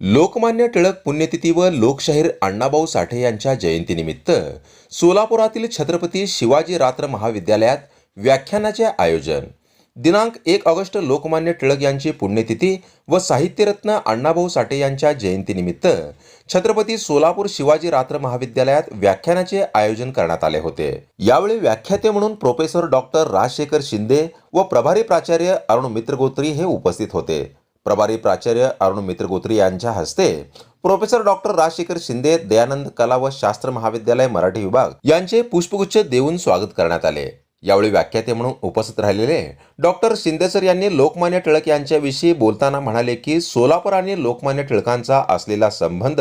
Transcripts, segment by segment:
लोकमान्य टिळक पुण्यतिथी व लोकशाहीर अण्णाभाऊ साठे यांच्या जयंतीनिमित्त सोलापुरातील छत्रपती शिवाजी रात्र महाविद्यालयात व्याख्यानाचे आयोजन. दिनांक एक ऑगस्ट लोकमान्य टिळक यांची पुण्यतिथी व साहित्यरत्न अण्णाभाऊ साठे यांच्या जयंतीनिमित्त छत्रपती सोलापूर शिवाजी रात्र महाविद्यालयात व्याख्यानाचे आयोजन करण्यात आले होते. यावेळी व्याख्याते म्हणून प्रोफेसर डॉक्टर राजशेखर शिंदे व प्रभारी प्राचार्य अरुण मित्रगोत्री हे उपस्थित होते. प्रभारी प्राचार्य अरुण मित्रगोत्री यांच्या हस्ते प्रोफेसर डॉक्टर राजशेखर शिंदे दयानंद कला व शास्त्र महाविद्यालय मराठी विभाग यांचे पुष्पगुच्छ देऊन स्वागत करण्यात आले. यावेळी व्याख्याते म्हणून उपस्थित राहिलेले डॉक्टर शिंदे सर यांनी लोकमान्य टिळक यांच्याविषयी बोलताना म्हणाले की सोलापूर आणि लोकमान्य टिळकांचा असलेला संबंध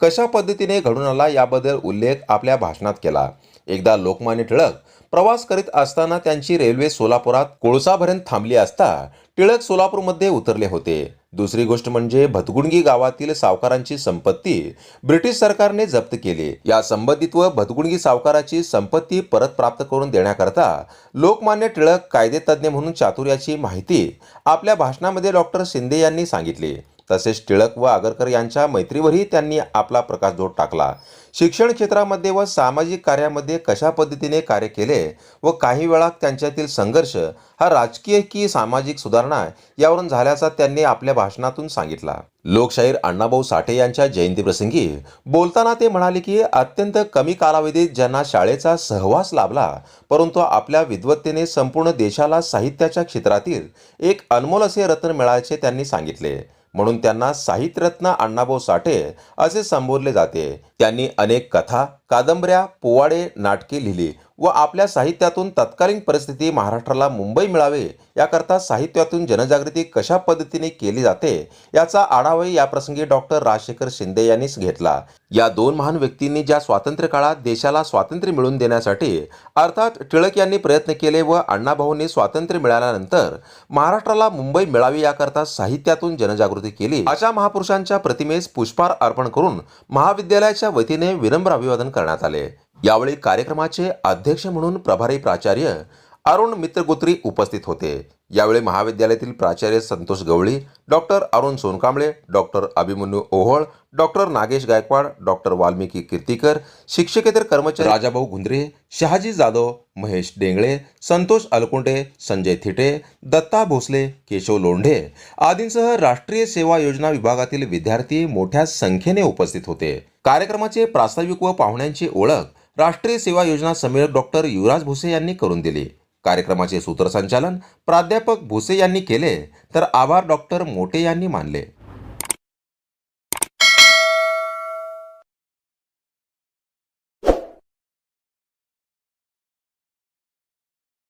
कशा पद्धतीने घडून आला याबद्दल उल्लेख आपल्या भाषणात केला. एकदा लोकमान्य टिळक प्रवास करीत असताना त्यांची रेल्वे सोलापुरात कोळसापर्यंत थांबली असता टिळक सोलापूरमध्ये उतरले होते. दुसरी गोष्ट म्हणजे भतगुणगी गावातील सावकारांची संपत्ती ब्रिटिश सरकारने जप्त केली. या संबंधित व भतगुणगी सावकाराची संपत्ती परत प्राप्त करून देण्याकरता लोकमान्य टिळक कायदेतज्ञ म्हणून चातुर्याची माहिती आपल्या भाषणामध्ये डॉक्टर शिंदे यांनी सांगितली. तसेच टिळक व आगरकर यांच्या मैत्रीवरही त्यांनी आपला प्रकाशझोत टाकला. शिक्षण क्षेत्रामध्ये व सामाजिक कार्यामध्ये कशा पद्धतीने कार्य केले व काही वेळा त्यांच्यातील संघर्ष हा राजकीय की सामाजिक सुधारणा यावरून झाल्याचा त्यांनी आपल्या भाषणातून सांगितला. लोकशाहीर अण्णाभाऊ साठे यांच्या जयंतीप्रसंगी बोलताना ते म्हणाले की अत्यंत कमी कालावधीत ज्यांना शाळेचा सहवास लाभला परंतु आपल्या विद्वत्तेने संपूर्ण देशाला साहित्याच्या क्षेत्रातील एक अनमोल असे रत्न मिळाल्याचे त्यांनी सांगितले. म्हणून त्यांना साहित्यरत्न अण्णाभाऊ साठे असे संबोधले जाते. त्यांनी अनेक कथा कादंबऱ्या पोवाडे नाटके लिहिली. व आपल्या साहित्यातून तत्कालीन परिस्थिती महाराष्ट्राला मुंबई मिळावे याकरता साहित्यातून जनजागृती कशा पद्धतीने केली जाते याचा आढावाही याप्रसंगी डॉक्टर राजशेखर शिंदे यांनीच घेतला. या दोन महान व्यक्तींनी ज्या स्वातंत्र्य काळात देशाला स्वातंत्र्य मिळवून देण्यासाठी अर्थात टिळक यांनी प्रयत्न केले व अण्णाभाऊंनी स्वातंत्र्य मिळाल्यानंतर महाराष्ट्राला मुंबई मिळावी याकरता साहित्यातून जनजागृती केली. अशा महापुरुषांच्या प्रतिमेस पुष्पार अर्पण करून महाविद्यालयाच्या वतीने विनम्र अभिवादन करण्यात आले. यावेळी कार्यक्रमाचे अध्यक्ष म्हणून प्रभारी प्राचार्य अरुण मित्रगोत्री उपस्थित होते. यावेळी महाविद्यालयातील प्राचार्य Santosh Gawali doctor Arun Sonkamble doctor Abhimanyu Ohol doctor Nagesh Gaikwad doctor Valmiki Kirtikar शिक्षकेतर कर्मचारी राजाभाऊ गुंद्रे शहाजी जाधव महेश डेंगळे संतोष अलकुंडे संजय थिटे दत्ता भोसले केशव लोंढे आदींसह राष्ट्रीय सेवा योजना विभागातील विद्यार्थी मोठ्या संख्येने उपस्थित होते. कार्यक्रमाचे प्रास्ताविक व पाहुण्यांची ओळख राष्ट्रीय सेवा योजना संमेलक डॉक्टर युवराज भुसे यांनी करून दिली. कार्यक्रमाचे सूत्रसंचालन प्राध्यापक भुसे यांनी केले तर आभार डॉक्टर मोटे यांनी मानले.